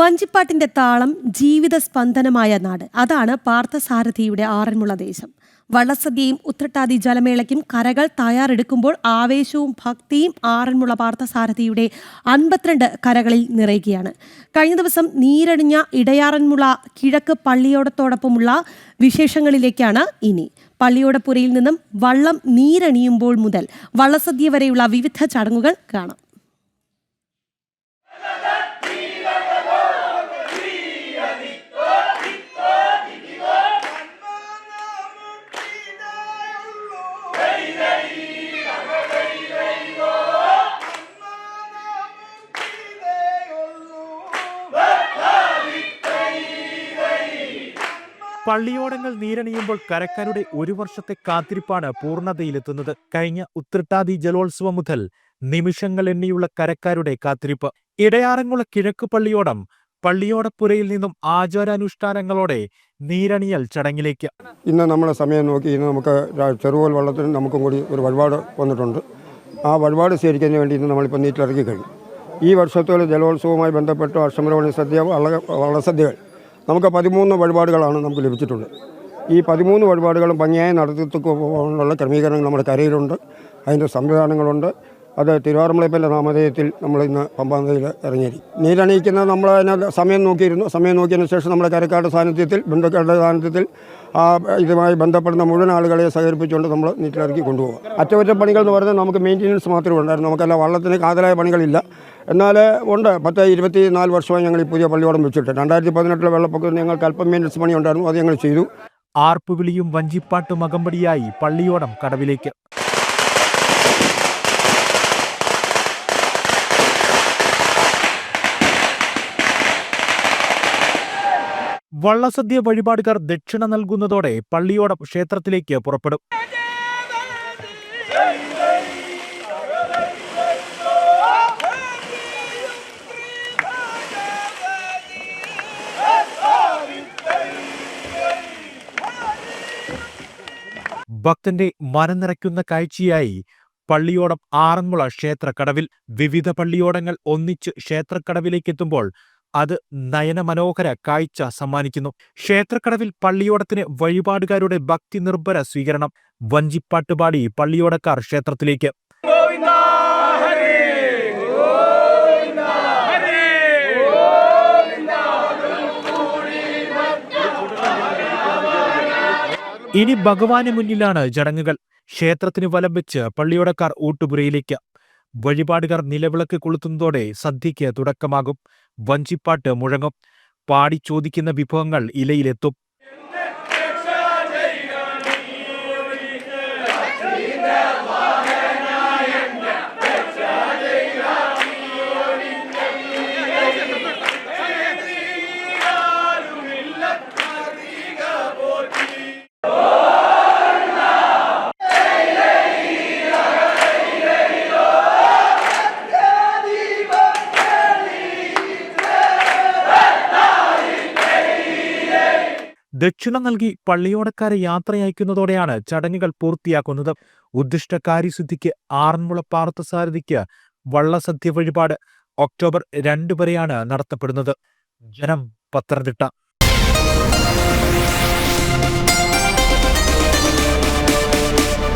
വഞ്ചിപ്പാട്ടിന്റെ താളം ജീവിത സ്പന്ദനമായ നാട്. അതാണ് പാർത്ഥസാരഥിയുടെ ആറന്മുള ദേശം. വള്ളസദ്യയും ഉത്രട്ടാതി ജലമേളയ്ക്കും കരകൾ തയ്യാറെടുക്കുമ്പോൾ ആവേശവും ഭക്തിയും ആറന്മുള പാർത്ഥസാരഥിയുടെ അൻപത്തിരണ്ട് കരകളിൽ നിറയുകയാണ്. കഴിഞ്ഞ ദിവസം നീരണിഞ്ഞ ഇടയാറന്മുള കിഴക്ക് പള്ളിയോടത്തോടൊപ്പമുള്ള വിശേഷങ്ങളിലേക്കാണ് ഇനി. പള്ളിയോടപ്പുരയിൽ നിന്നും വള്ളം നീരണിയുമ്പോൾ മുതൽ വള്ളസദ്യ വരെയുള്ള വിവിധ ചടങ്ങുകൾ കാണാം. പള്ളിയോടങ്ങൾ നീരണിയുമ്പോൾ കരക്കാരുടെ ഒരു വർഷത്തെ കാത്തിരിപ്പാണ് പൂർണതയിലെത്തുന്നത്. കഴിഞ്ഞ ഉത്രട്ടാതി ജലോത്സവം മുതൽ നിമിഷങ്ങൾ എണ്ണിയുള്ള കരക്കാരുടെ കാത്തിരിപ്പ്. ഇടയാറന്മുള കിഴക്ക് പള്ളിയോടം പള്ളിയോടപ്പുരയിൽ നിന്നും ആചാരാനുഷ്ഠാനങ്ങളോടെ നീരണിയൽ ചടങ്ങിലേക്ക്. ഇന്ന് നമ്മുടെ സമയം നോക്കി ഇന്ന് നമുക്ക് ചെറുകോൽ വള്ളത്തിന് നമുക്കും കൂടി ഒരു വഴിപാട് വന്നിട്ടുണ്ട്. ആ വഴിപാട് സ്വീകരിക്കുന്നതിന് വേണ്ടി ഇന്ന് നമ്മളിപ്പോൾ നീറ്റിലിറക്കി കഴിഞ്ഞു. ഈ വർഷത്തോടെ ജലോത്സവവുമായി ബന്ധപ്പെട്ട അഷ്ടമരവണി സദ്യ വള്ള വള്ളസദ്യകൾ നമുക്ക് പതിമൂന്ന് വഴിപാടുകളാണ് നമുക്ക് ലഭിച്ചിട്ടുണ്ട്. ഈ പതിമൂന്ന് വഴിപാടുകളും ഭംഗിയായി നടത്തിക്കൊണ്ടുള്ള ക്രമീകരണങ്ങൾ നമ്മുടെ കരയിലുണ്ട്. അതിന്റെ സംവിധാനങ്ങളുണ്ട്. അത് തിരുവാറന്മുളയപ്പന്റെ നാമധേയത്തിൽ നമ്മൾ ഇന്ന് പമ്പാനദിയിൽ ഇറങ്ങിയിരിക്കും. നീരണിയിക്കുന്നത് നമ്മൾ അതിന് സമയം നോക്കിയിരുന്നു. സമയം നോക്കിയതിന് ശേഷം നമ്മുടെ കരക്കാരുടെ സാന്നിധ്യത്തിൽ ബന്ധുക്കളുടെ സാന്നിധ്യത്തിൽ ഇതുമായി ബന്ധപ്പെടുന്ന മുഴുവൻ ആളുകളെ സഹകരിപ്പിച്ചുകൊണ്ട് നമ്മൾ നീറ്റിലിറക്കി കൊണ്ടുപോകും അറ്റകുറ്റപ്പണികൾ എന്ന് പറഞ്ഞാൽ നമുക്ക് മെയിന്റെനൻസ് മാത്രമേ ഉണ്ടായിരുന്നു നമുക്കല്ല വള്ളത്തിന് കാതലായ പണികളില്ല. എന്നാൽ ഉണ്ട്. പത്ത് ഇരുപത്തി നാല് വർഷമായി ഞങ്ങൾ ഈ പുതിയ പള്ളിയോടം വെച്ചിട്ട്. രണ്ടായിരത്തി പതിനെട്ടിലെ വെള്ളപ്പൊക്കത്തിൽ ഞങ്ങൾക്ക് അല്പം മെയിന്റനൻസ് പണി ഉണ്ടായിരുന്നു അത് ഞങ്ങൾ ചെയ്തു. ആർപ്പുവിളിയും വഞ്ചിപ്പാട്ടും അകമ്പടിയായി പള്ളിയോടം കടവിലേക്ക്. വള്ളസദ്യ വഴിപാടുകാർ ദക്ഷിണ നൽകുന്നതോടെ പള്ളിയോടം ക്ഷേത്രത്തിലേക്ക് പുറപ്പെടും. ഭക്തന്റെ മനം നിറയ്ക്കുന്ന കാഴ്ചയായി പള്ളിയോടം ആറന്മുള ക്ഷേത്രക്കടവിൽ വിവിധ പള്ളിയോടങ്ങൾ ഒന്നിച്ച് ക്ഷേത്രക്കടവിലേക്ക് എത്തുമ്പോൾ അത് നയനമനോഹര കാഴ്ച സമ്മാനിക്കുന്നു. ക്ഷേത്രക്കടവിൽ പള്ളിയോടത്തിന് വഴിപാടുകാരുടെ ഭക്തി നിർഭര സ്വീകരണം. വഞ്ചിപ്പാട്ടുപാടി പള്ളിയോടക്കാർ ക്ഷേത്രത്തിലേക്ക്. ഇനി ഭഗവാന് മുന്നിലാണ് ചടങ്ങുകൾ. ക്ഷേത്രത്തിന് വലം വെച്ച് പള്ളിയോടക്കാർ ഊട്ടുപുരയിലേക്ക്. വഴിപാടുകാർ നിലവിളക്ക് കൊളുത്തുന്നതോടെ സദ്യയ്ക്ക് തുടക്കമാകും. വഞ്ചിപ്പാട്ട് മുഴങ്ങും. പാടി ചോദിക്കുന്ന വിഭവങ്ങൾ ഇലയിലെത്തും. ദക്ഷിണ നൽകി പള്ളിയോടക്കാരെ യാത്രയയക്കുന്നതോടെയാണ് ചടങ്ങുകൾ പൂർത്തിയാക്കുന്നത്. ഉദ്ദിഷ്ട കാര്യസിദ്ധിക്ക് ആറന്മുള പാർത്ഥസാരഥിക്ക് വള്ളസദ്യ വഴിപാട് ഒക്ടോബർ രണ്ടു വരെയാണ് നടത്തപ്പെടുന്നത്. ജനം പത്തനംതിട്ട.